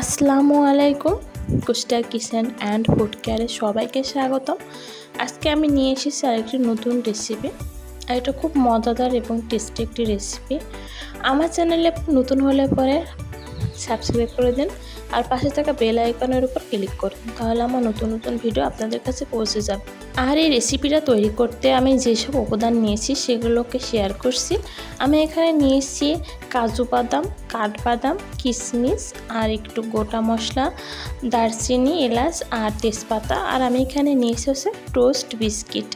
আসসালামু আলাইকুম কুষ্টা kitchen and food কেয়ারে সবাইকে স্বাগতম। আজকে আমি নিয়ে এসেছি আরেকটি নতুন রেসিপি আর এটা খুব মজাদার এবং টেস্টি একটি রেসিপি আমার চ্যানেলে নতুন হলে পরে সাবস্ক্রাইব করে দিন। আর পাশে থাকা বেল আইকনের উপর ক্লিক করুন, তাহলে আমার নতুন নতুন ভিডিও আপনাদের কাছে পৌঁছে যাবে। আর এই রেসিপিটা তৈরি করতে আমি যেসব উপাদান নিয়েছি সেগুলোকে শেয়ার করছি। আমি এখানে নিয়েছি কাজু বাদাম, কাঠবাদাম, কিশমিশ, আর একটু গোটা মশলা, দারচিনি, এলাচ, আর তেজপাতা। আর আমি এখানে নিয়েছি হচ্ছে টোস্ট বিস্কিট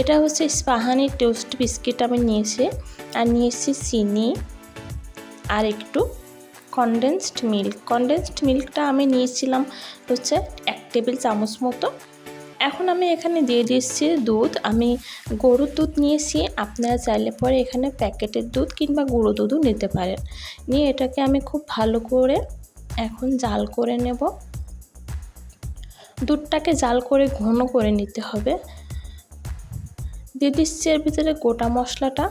এটা হচ্ছে স্পাহানি টোস্ট বিস্কিট আমি নিয়েছি। আর নিয়েছি চিনি, আর একটু কনডেন্সড মিল্ক কনডেন্সড মিল্কটা আমি নিয়েছিলাম হচ্ছে এক টেবিল চামচ মতো। এখন আমি এখানে দিয়ে দিচ্ছি দুধ। আমি গরুর দুধ নিয়েছি। আপনারা চাইলে পরে এখানে প্যাকেটের দুধ কিংবা গুঁড়ো দুধও নিতে পারেন। নিয়ে এটাকে আমি খুব ভালো করে এখন জাল করে নেব। দুধটাকে জাল করে ঘন করে নিতে হবে। দিয়ে দিচ্ছি এর ভিতরে গোটা মশলাটা।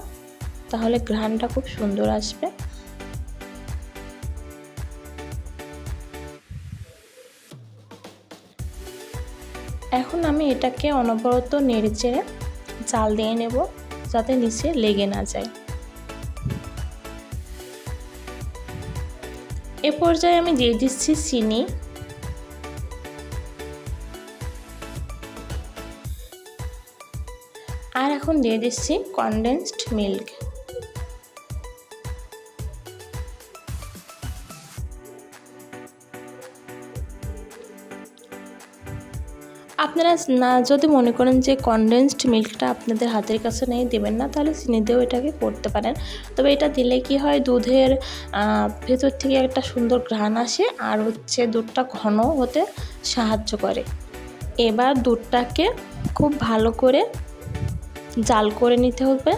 তাহলে ঘ্রানটা খুব সুন্দর আসবে। এখন আমি এটাকে অনবরত নেড়ে চেড়ে জাল দিয়ে নেব যাতে নিচে লেগে না যায়। এ পর্যায়ে আমি দিয়ে দিচ্ছি চিনি। আর এখন দিয়ে দিচ্ছি কনডেন্সড মিল্ক আপনারা না যদি মনে করেন যে কনডেন্সড মিল্কটা আপনাদের হাতের কাছে নেই, দেবেন না, তাহলে চিনি দিয়েও এটাকে করতে পারেন। তবে এটা দিলে কি হয়, দুধের ভেতর থেকে একটা সুন্দর ঘ্রাণ আসে আর হচ্ছে দুধটা ঘন হতে সাহায্য করে। এবার দুধটাকে খুব ভালো করে জাল করে নিতে হবে।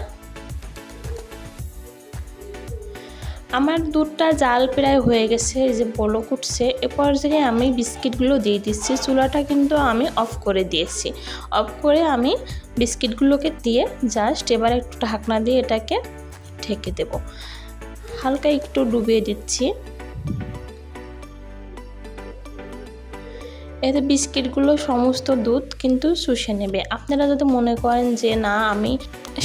আমার দুধটা জাল প্রায় হয়ে গেছে, এই যে বলক কুটছে এ পর্যায়ে আমি বিস্কিটগুলো দিয়ে দিচ্ছি। চুলাটা কিন্তু আমি অফ করে দিয়েছি। অফ করে আমি বিস্কিটগুলোকে দিয়ে জাস্ট এবার একটু ঢাকনা দিয়ে এটাকে ঢেকে দেব। হালকা একটু ডুবিয়ে দিচ্ছি। এতে বিস্কিটগুলো সমস্ত দুধ কিন্তু শুষে নেবে। আপনারা যদি মনে করেন যে, না, আমি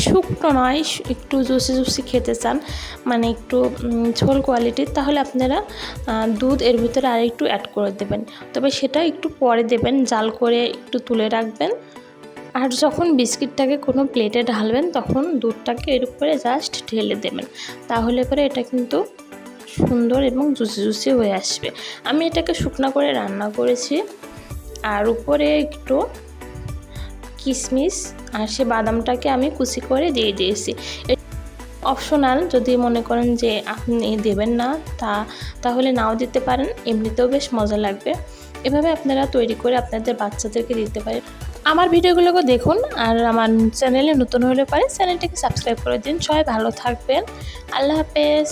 শুকনো নয়, একটু জুসি জুসি খেতে চান মানে একটু ঝোল কোয়ালিটির তাহলে আপনারা দুধ এর ভিতরে আর একটু অ্যাড করে দেবেন। তবে সেটা একটু পরে দেবেন, জাল করে একটু তুলে রাখবেন। আর যখন বিস্কিটটাকে কোনো প্লেটে ঢালবেন, তখন দুধটাকে এর উপরে জাস্ট ঢেলে দেবেন। তাহলে করে এটা কিন্তু সুন্দর এবং জুসি জুসি হয়ে আসবে। আমি এটাকে শুকনা করে রান্না করেছি। আর উপরে একটু কিশমিশ আর সে বাদামটাকে আমি কুচি করে দিয়ে দিয়েছি। অপশনাল যদি মনে করেন যে আপনি দেবেন না, তা তাহলে নাও দিতে পারেন, এমনিতেও বেশ মজা লাগবে। এভাবে আপনারা তৈরি করে আপনাদের বাচ্চাদেরকে দিতে পারেন। আমার ভিডিওগুলোকে দেখুন আর আমার চ্যানেলে নতুন হলে পারে চ্যানেলটিকে সাবস্ক্রাইব করে দিন। সবাই ভালো থাকবেন। আল্লাহ হাফেজ।